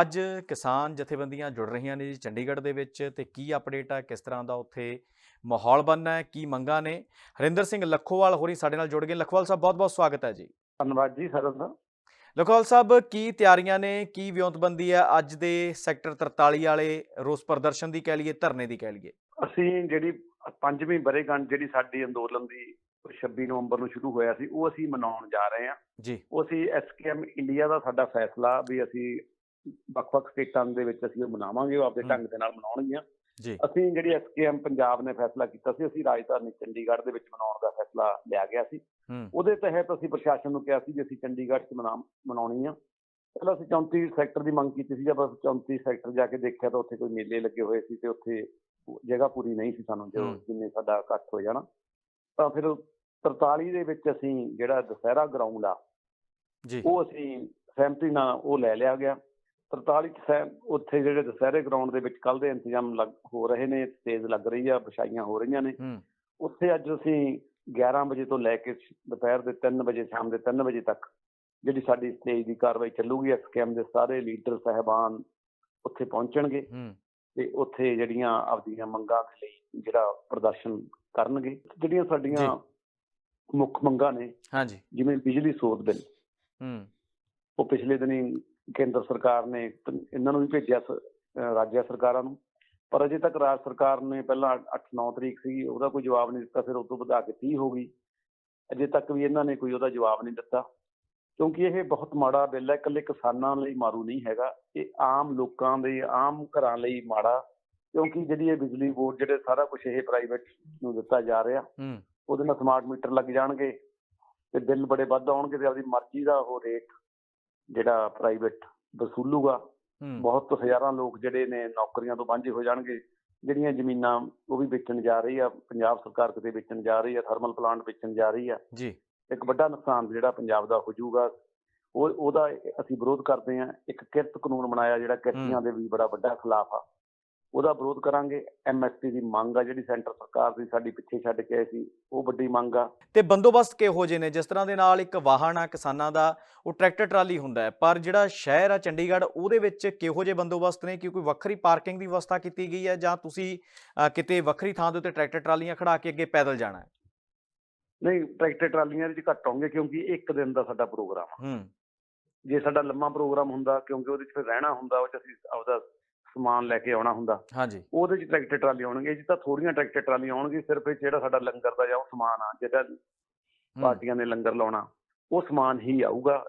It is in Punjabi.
ਅੱਜ ਕਿਸਾਨ ਜਥੇਬੰਦੀਆਂ ਜੁੜ ਰਹੀਆਂ ਨੇ ਜੀ ਚੰਡੀਗੜ੍ਹ ਦੇ ਵਿੱਚ ਤੇ ਕੀ ਅਪਡੇਟ ਹੈ ਕਿਸ ਤਰ੍ਹਾਂ ਦਾ ਉੱਥੇ ਮਾਹੌਲ ਬਣਨਾ ਹੈ ਕੀ ਮੰਗਾਂ ਨੇ? ਹਰਿੰਦਰ ਸਿੰਘ ਲੱਖੋਵਾਲ ਹੋਰੀ ਸਾਡੇ ਨਾਲ ਜੁੜ ਗਏ। ਲੱਖੋਵਾਲ ਸਾਹਿਬ ਬਹੁਤ ਬਹੁਤ ਸਵਾਗਤ ਹੈ ਜੀ। ਧੰਨਵਾਦ ਜੀ ਸਰ ਦਾ। ਲੱਖੋਵਾਲ ਸਾਹਿਬ ਕੀ ਤਿਆਰੀਆਂ ਨੇ ਕੀ ਵਿਉਂਤਬੰਦੀ ਹੈ ਅੱਜ ਦੇ ਸੈਕਟਰ 43 ਵਾਲੇ ਰੋਸ ਪ੍ਰਦਰਸ਼ਨ ਦੀ ਕਹਿ ਲਈਏ ਧਰਨੇ ਦੀ ਕਹਿ ਲਈਏ? ਅਸੀਂ ਜਿਹੜੀ ਪੰਜਵੀਂ ਬਰੇਗੰਢ ਜਿਹੜੀ ਸਾਡੀ ਅੰਦੋਲਨ ਦੀ 26 ਨਵੰਬਰ ਨੂੰ ਸ਼ੁਰੂ ਹੋਇਆ ਸੀ ਉਹ ਅਸੀਂ ਮਨਾਉਣ ਜਾ ਰਹੇ ਹਾਂ। ਜੀ। ਉਹ ਅਸੀਂ ਐਸਕੇਐਮ ਇੰਡੀਆ ਦਾ ਸਾਡਾ ਫੈਸਲਾ ਵੀ ਅਸੀਂ ਵੱਖ-ਵੱਖ ਸਟੇਟਾਂ ਦੇ ਵਿੱਚ ਅਸੀਂ ਉਹ ਮਨਾਵਾਂਗੇ ਉਹ ਆਪਦੇ। ਢੰਗ ਦੇ ਨਾਲ ਮਨਾਉਣਗੀਆਂ। ਜੀ। ਅਸੀਂ ਜਿਹੜੀ ਐਸਕੇਐਮ ਪੰਜਾਬ ਨੇ ਫੈਸਲਾ ਕੀਤਾ ਸੀ ਅਸੀਂ ਰਾਜਧਾਨੀ ਚੰਡੀਗੜ੍ਹ ਦੇ ਵਿੱਚ ਮਨਾਉਣ ਦਾ ਫੈਸਲਾ ਲਿਆ ਗਿਆ ਸੀ। ਉਹਦੇ ਤਹਿਤ ਅਸੀਂ ਪ੍ਰਸ਼ਾਸਨ ਨੂੰ ਕਿਹਾ ਸੀ ਵੀ ਅਸੀਂ ਚੰਡੀਗੜ੍ਹ 'ਚ ਮਨਾ ਮਨਾਉਣੀ ਆ। ਪਹਿਲਾਂ ਅਸੀਂ 34 ਸੈਕਟਰ ਦੀ ਮੰਗ ਕੀਤੀ ਸੀ ਜਦ ਅਸੀਂ 34 ਸੈਕਟਰ ਜਾ ਕੇ ਦੇਖਿਆ ਤਾਂ ਉੱਥੇ ਕੋਈ ਮੇਲੇ ਲੱਗੇ ਹੋਏ ਸੀ ਤੇ ਉੱਥੇ ਜਗ੍ਹਾ ਪੂਰੀ ਨਹੀਂ ਸੀ ਸਾਨੂੰ ਜੋ। ਜਿੰਨੇ ਸਾਡਾ ਇਕੱਠ ਹੋ ਜਾਣਾ। ਤਾਂ ਫਿਰ 43 ਦੇ ਵਿੱਚ ਅਸੀਂ ਜਿਹੜਾ ਦੁਸਹਿਰਾ ਗਰਾਊਂਡ ਆ ਜੀ। ਉਹ ਅਸੀਂ ਸਹਿਮਤੀ ਨਾਲ ਉਹ ਲੈ ਲਿਆ ਗਿਆ। 43 ਚ ਸਹਿ ਉੱਥੇ ਜਿਹੜੇ ਦੁਸਹਿਰੇ ਗਰਾਊਂਡ ਦੇ ਵਿੱਚ ਕੱਲ ਦੇ ਇੰਤਜ਼ਾਮ ਲੱਗ ਹੋ ਰਹੇ ਨੇ ਤੇਜ਼ ਲੱਗ ਰਹੀ ਆ ਵਿਛਾਈਆਂ ਹੋ ਰਹੀਆਂ ਨੇ। ਉੱਥੇ ਅੱਜ ਅਸੀਂ 11 ਵਜੇ ਤੋਂ ਲੈ ਕੇ ਦੁਪਹਿਰ ਦੇ 3 ਵਜੇ ਸ਼ਾਮ ਦੇ 3 ਵਜੇ ਤੱਕ ਜਿਹੜੀ ਸਾਡੀ ਸਟੇਜ ਦੀ ਕਾਰਵਾਈ ਚੱਲੂਗੀ ਐਸਕੇਐਮ ਦੇ ਸਾਰੇ ਲੀਡਰ ਸਹਿਬਾਨ ਉੱਥੇ ਪਹੁੰਚਣਗੇ ਤੇ ਉੱਥੇ ਜਿਹੜੀਆਂ ਆਪਦੀਆਂ ਮੰਗਾਂ ਦੇ ਲਈ ਜਿਹੜਾ ਪ੍ਰਦਰਸ਼ਨ ਕਰਨਗੇ। ਜਿਹੜੀਆਂ ਸਾਡੀਆਂ ਮੁੱਖ ਮੰਗਾਂ ਨੇ ਹਾਂਜੀ। ਜਿਵੇਂ ਬਿਜਲੀ ਸੋਧ ਬਿੱਲ। ਹੂੰ। ਉਹ ਪਿਛਲੇ ਦਿਨੀ ਕੇਂਦਰ ਸਰਕਾਰ ਨੇ ਇਹਨਾਂ ਨੂੰ ਵੀ ਭੇਜਿਆ ਰਾਜ ਸਰਕਾਰਾਂ ਨੂੰ। ਪਰ ਅਜੇ ਤੱਕ ਰਾਜ ਸਰਕਾਰ ਨੇ ਪਹਿਲਾਂ 8-9 ਤਰੀਕ ਸੀ ਉਹਦਾ ਕੋਈ ਜਵਾਬ ਨਹੀਂ ਦਿੱਤਾ ਫਿਰ ਉਸ ਤੋਂ ਵਧਾ ਕੇ 30 ਹੋ ਗਈ। ਅਜੇ ਤੱਕ ਵੀ ਇਹਨਾਂ ਨੇ ਕੋਈ ਉਹਦਾ ਜਵਾਬ ਨਹੀਂ ਦਿੱਤਾ। ਕਿਉਂਕਿ ਇਹ ਬਹੁਤ ਮਾੜਾ ਬਿੱਲ ਹੈ ਇਕੱਲੇ ਕਿਸਾਨਾਂ ਲਈ ਮਾਰੂ ਨਹੀਂ ਹੈਗਾ। ਇਹ ਆਮ ਲੋਕਾਂ ਦੇ ਆਮ ਘਰਾਂ ਲਈ ਮਾੜਾ ਕਿਉਂਕਿ ਜਿਹੜੀ ਇਹ ਬਿਜਲੀ ਬੋਰਡ ਜਿਹੜੇ ਸਾਰਾ ਕੁਝ ਇਹ ਪ੍ਰਾਈਵੇਟ ਨੂੰ ਦਿੱਤਾ ਜਾ ਰਿਹਾ ਉਹਦੇ ਨਾਲ ਸਮਾਰਟ ਮੀਟਰ ਲੱਗ ਜਾਣਗੇ ਤੇ ਬਿੱਲ ਬੜੇ ਵੱਧ ਆਉਣਗੇ ਤੇ ਆਪਦੀ ਮਰਜ਼ੀ ਦਾ ਉਹ ਰੇਟ ਜਿਹੜਾ ਪ੍ਰਾਈਵੇਟ ਵਸੂਲੂਗਾ ਬਹੁਤ ਹਜ਼ਾਰਾਂ ਲੋਕ ਜਿਹੜੇ ਨੇ ਨੌਕਰੀਆਂ ਤੋਂ ਵਾਂਝੇ ਹੋ ਜਾਣਗੇ ਜਿਹੜੀਆਂ ਜ਼ਮੀਨਾਂ ਉਹ ਵੀ ਵੇਚਣ ਜਾ ਰਹੀ ਆ ਪੰਜਾਬ ਸਰਕਾਰ ਕਿਤੇ ਵੇਚਣ ਜਾ ਰਹੀ ਆ ਥਰਮਲ ਪਲਾਂਟ ਵੇਚਣ ਜਾ ਰਹੀ ਆ। ਜੀ। ਇੱਕ ਵੱਡਾ ਨੁਕਸਾਨ ਜਿਹੜਾ ਪੰਜਾਬ ਦਾ ਹੋ ਜਾਊਗਾ ਉਹ ਉਹਦਾ ਅਸੀਂ ਵਿਰੋਧ ਕਰਦੇ ਆ ਇੱਕ ਕਿਰਤ ਕਾਨੂੰਨ ਬਣਾਇਆ ਜਿਹੜਾ ਕਿਰਤੀਆਂ ਦੇ ਵੀ ਬੜਾ ਵੱਡਾ ਖਿਲਾਫ ਆ। ਉਹਦਾ ਵਿਰੋਧ ਕਰਾਂਗੇ। ਐਮਐਸਪੀ ਦੀ ਮੰਗ ਆ ਜਿਹੜੀ ਸੈਂਟਰ ਸਰਕਾਰ ਦੀ ਸਾਡੀ ਪਿੱਛੇ ਛੱਡ ਕੇ ਆਈ ਸੀ ਉਹ ਵੱਡੀ ਮੰਗ ਆ। ਤੇ ਬੰਦੋਬਸਤ ਕਿਹੋ ਜਿਹੇ ਨੇ? ਜਿਸ ਤਰ੍ਹਾਂ ਦੇ ਨਾਲ ਇੱਕ ਵਾਹਨ ਆ ਕਿਸਾਨਾਂ ਦਾ ਉਹ ਟਰੈਕਟਰ ਟਰਾਲੀ ਹੁੰਦਾ ਹੈ। ਪਰ ਜਿਹੜਾ ਸ਼ਹਿਰ ਆ ਚੰਡੀਗੜ੍ਹ ਉਹਦੇ ਵਿੱਚ ਕਿਹੋ ਜਿਹੇ ਬੰਦੋਬਸਤ ਨੇ? ਕਿ ਕੋਈ ਵੱਖਰੀ ਪਾਰਕਿੰਗ ਦੀ ਵਿਵਸਥਾ ਕੀਤੀ ਗਈ ਹੈ ਜਾਂ ਤੁਸੀਂ ਕਿਤੇ ਵੱਖਰੀ ਥਾਂ ਦੇ ਉੱਤੇ ਟਰੈਕਟਰ ਟਰਾਲੀਆਂ ਖੜਾ ਕੇ ਅੱਗੇ ਪੈਦਲ ਜਾਣਾ ਹੈ? ਨਹੀਂ ਟਰੈਕਟਰ ਟਰਾਲੀਆਂ ਵਿੱਚ ਘੱਟ ਆਉਂਗੇ ਕਿਉਂਕਿ ਇੱਕ ਦਿਨ ਦਾ ਸਾਡਾ ਪ੍ਰੋਗਰਾਮ ਆ। ਹੂੰ। ਜੇ ਸਾਡਾ ਲੰਮਾ ਪ੍ਰੋਗਰਾਮ ਹੁੰਦਾ ਕਿਉਂਕਿ ਉਹਦੇ 'ਚ ਫਿਰ ਰਹਿਣਾ ਹੁੰਦਾ ਉਹ 'ਚ ਅਸੀਂ ਆਪਦਾ ਸਮਾਨ ਲੈ ਕੇ ਆਉਣਾ ਹੁੰਦਾ। ਹਾਂਜੀ। ਉਹਦੇ 'ਚ ਟਰੈਕਟਰ ਟਰਾਲੀ ਆਉਣਗੇ ਇਹ 'ਚ ਤਾਂ ਥੋੜੀਆਂ ਟਰੈਕਟਰ ਟਰਾਲੀਆਂ ਆਉਣਗੀਆਂ ਸਿਰਫ ਇਹ ਜਿਹੜਾ ਸਾਡਾ ਲੰਗਰ ਦਾ ਜਾਂ ਉਹ ਸਮਾਨ ਆ ਜਿਹੜਾ ਪਾਰਟੀਆਂ ਨੇ ਲੰਗਰ ਲਾਉਣਾ ਉਹ ਸਮਾਨ ਹੀ ਆਊਗਾ।